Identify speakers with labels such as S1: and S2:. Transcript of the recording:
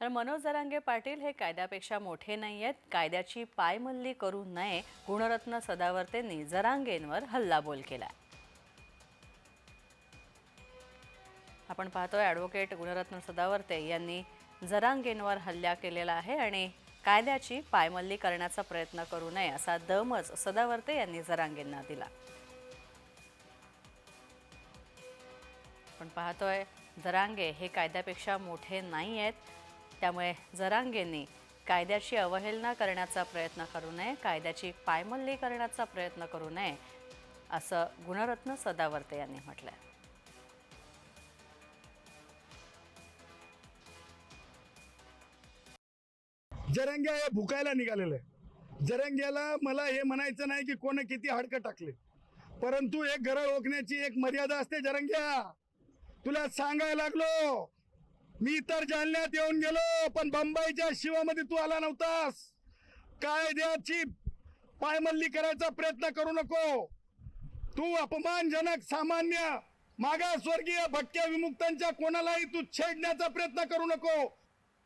S1: तर मनोज जरांगे पाटील हे कायद्यापेक्षा मोठे नाही आहेत. कायद्याची पायमल्ली करू नये गुणरत्न सदावर्तेंनी जरांगेंवर हल्लाबोल केला आपण पाहतोय ॲडव्होकेट गुणरत्न सदावर्ते यांनी जरांगेंवर हल्ला केलेला आहे आणि कायद्याची पायमल्ली करण्याचा प्रयत्न करू नये असा दमच सदावर्ते यांनी जरांगेंना दिला. पण पाहतोय जरांगे हे कायद्यापेक्षा मोठे नाही आहेत. त्यामुळे जरांगेंनी कायद्याची अवहेलना करण्याचा प्रयत्न करू नये कायद्याची पायमल्ली करण्याचा प्रयत्न करू नये असं गुणरत्न सदावर्ते यांनी म्हटलंय.
S2: जरंग्या हे भुकायला निघालेलं. आहे जरंग्याला मला हे म्हणायचं नाही की कोण किती हाडकं टाकले. परंतु एक घर ओळखण्याची एक मर्यादा असते जरंग्या. तुला सांगायला लागलो मी तर जालन्यात येऊन गेलो पण बंबईच्या शिवामध्ये तू आला नव्हतास. कायद्याची पायमल्ली करायचा प्रयत्न करू नको. तू अपमानजनक सामान्य मागासवर्गीय भटक्या विमुक्तांच्या कोणालाही तू छेडण्याचा प्रयत्न करू नको.